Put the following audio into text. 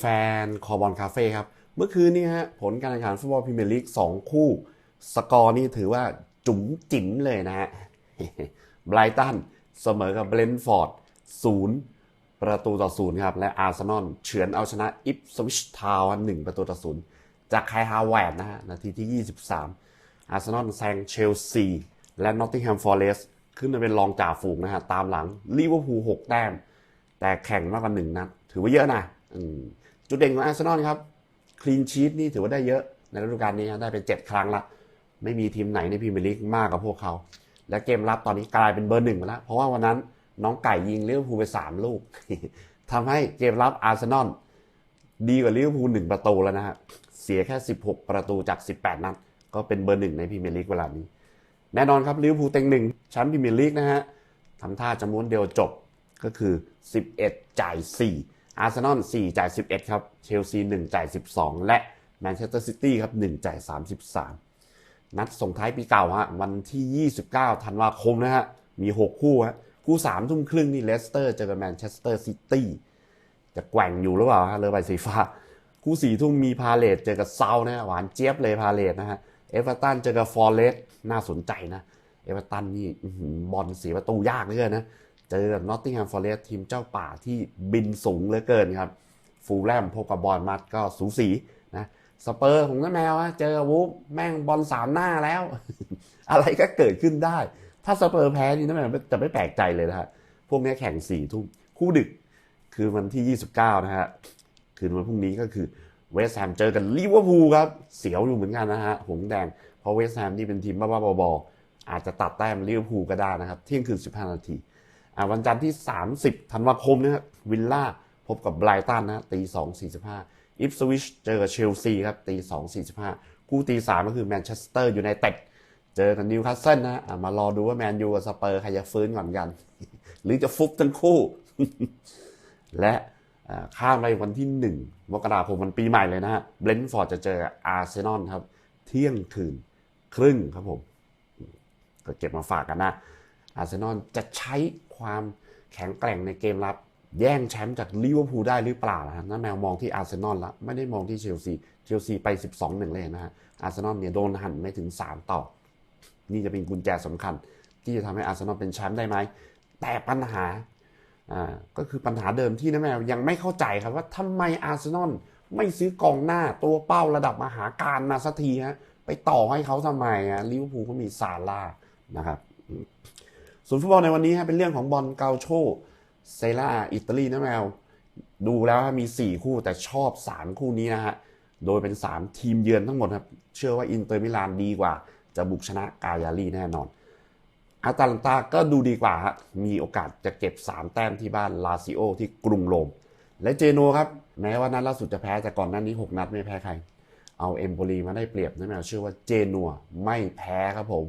แฟนๆ คอบอลคาเฟ่ครับ เมื่อคืนนี้ฮะ ผลการแข่งขันฟุตบอลพรีเมียร์ลีก 2 คู่ สกอร์นี่ถือว่าจุ๋มจิ๋มเลยนะฮะไบรตันเสมอกับเบรนฟอร์ดศูนย์ประตูต่อศูนย์ครับ และอาร์เซนอลเฉือนเอาชนะอิปสวิชทาวน์หนึ่งประตูต่อศูนย์จากไคฮาวแวร์ดนะฮะ นาทีที่ 23 อาร์เซนอลแซงเชลซี และนอตติงแฮมฟอร์เรสขึ้นมาเป็นรองจ่าฝูงนะฮะ ตามหลังลิเวอร์พูล6แต้ม แต่แข่งมากกว่าหนึ่งนัด ถือว่าเยอะนะ จุดเด่นของอาร์เซนอลครับคลีนชีตนี่ถือว่าได้เยอะในฤดูกาลนี้ได้เป็น7ครั้งละไม่มีทีมไหนในพรีเมียร์ลีกมากกว่าพวกเขา และเกมรับตอนนี้กลายเป็นเบอร์หนึ่งมาแล้ว เพราะว่าวันนั้นน้องไก่ยิงลิเวอร์พูลไป 3 ลูกทำให้เกมรับอาร์เซนอลดีกว่าลิเวอร์พูลหนึ่งประตูแล้วนะฮะเสียแค่ 16 ประตูจาก 18 นัดก็เป็นเบอร์หนึ่งในพรีเมียร์ลีกเวลานี้ แน่นอนครับลิเวอร์พูลเต็งหนึ่งแชมป์พรีเมียร์ลีกนะฮะทำท่าจะม้วนเดียวจบก็คือ 11 จ่าย 4 อาร์เซนอล4จ่าย 11 ครับ เชลซี 1 จ่าย 12 และแมนเชสเตอร์ซิตี้ครับ 1 จ่าย 33 นัดส่งท้ายปีเก่าฮะวันที่ 29 ธันวาคมนะฮะ มี 6 คู่ฮะ คู่ 3 ทุ่มครึ่งนี่เลสเตอร์เจอกับแมนเชสเตอร์ซิตี้ จะแกว่งอยู่หรือเปล่าฮะเรือใบสีฟ้า คู่สี่ทุ่มมีพาเลตเจอกับเซานะ หวานเจี๊ยบเลยพาเลตนะฮะ เอเวอร์ตันเจอกับฟอร์เรสต์น่าสนใจนะ เอเวอร์ตันนี่บอลเสียประตูยากเหลือเกินนะ จอกับนอตติงแฮมฟอร์เรสต์ทีมเจ้าป่าที่บินสูงเหลือเกินครับ ฟูลแลมพบกับบอลมัดก็สูสีนะสเปอร์ของน้าแมวเจอวูฟแม่งบอลสามหน้าแล้ว อะไรก็เกิดขึ้นได้ ถ้าสเปอร์แพ้นี่น้าแมวจะไม่แปลกใจเลยนะฮะพวกนี้แข่งสี่ทุ่มคู่ดึกคือวันที่ 29 นะฮะคืนวันพรุ่งนี้ก็คือเวสต์แฮมเจอกันลิเวอร์พูลครับ เสียวอยู่เหมือนกันนะฮะหงแดงเพราะเวสต์แฮมนี่เป็นทีมบ้าๆบอๆอาจจะตัดแต้มลิเวอร์พูลก็ได้นะครับเที่ยงคืน 15 นาที วันจันทร์ที่ 30 ธันวาคมนะครับวิลล่าพบกับไบรตันนะตี2.45อิฟสวิชเจอกับเชลซีครับตี2.45คู่ตี3ก็คือแมนเชสเตอร์ยูไนเต็ดเจอกับนิวคาสเซิลนะมารอดูว่าแมนยูกับสเปอร์ใครจะฟื้นก่อนกัน หรือจะฟุบทั้งคู่ และข้ามไปวันที่1มกราคมวันปีใหม่เลยนะฮะเบรนฟอร์ดจะเจออาร์เซนอลครับ เที่ยงคืนครึ่งครับผม ก็เก็บมาฝากกันนะ อาร์เซนอลจะใช้ความแข็งแกร่งในเกมรับ แย่งแชมป์จากลิเวอร์พูลได้หรือเปล่านะนั่นแมวมองที่อาร์เซนอลละไม่ได้มองที่เชลซีเชลซีไป 12หนึ่งเลยนะฮะอาร์เซนอลเนี่ยโดนหั่นไม่ถึง 3 ต่อ นี่จะเป็นกุญแจสำคัญ ที่จะทำให้อาร์เซนอลเป็นแชมป์ได้ไหมแต่ปัญหาอ่าก็คือปัญหาเดิมที่นะแมวยังไม่เข้าใจครับว่าทำไมอาร์เซนอลไม่ซื้อกองหน้าตัวเป้าระดับมหาการมาสักทีฮะไปต่อให้เขาทำไมอะลิเวอร์พูลก็มีซาร่านะครับ ส่วนฟุตบอลในวันนี้ฮะเป็นเรื่องของบอลเกาโชเซล่าอิตาลีนะแมว ดูแล้วฮะมี 4 คู่แต่ชอบ 3 คู่นี้นะฮะ โดยเป็น 3 ทีมเยือนทั้งหมดครับ เชื่อว่าอินเตอร์มิลานดีกว่า จะบุกชนะกายาลีแน่นอนอาตาลันตาก็ดูดีกว่าฮะมีโอกาสจะเก็บ 3 แต้มที่บ้านลาซิโอที่กรุงโรม และเจโนครับแม้ว่านัดล่าสุดจะแพ้แต่ก่อนหน้านี้ 6 นัดไม่แพ้ใคร เอาเอมโบลีมาได้เปรียบนะแมวเชื่อว่าเจนัวไม่แพ้ครับผม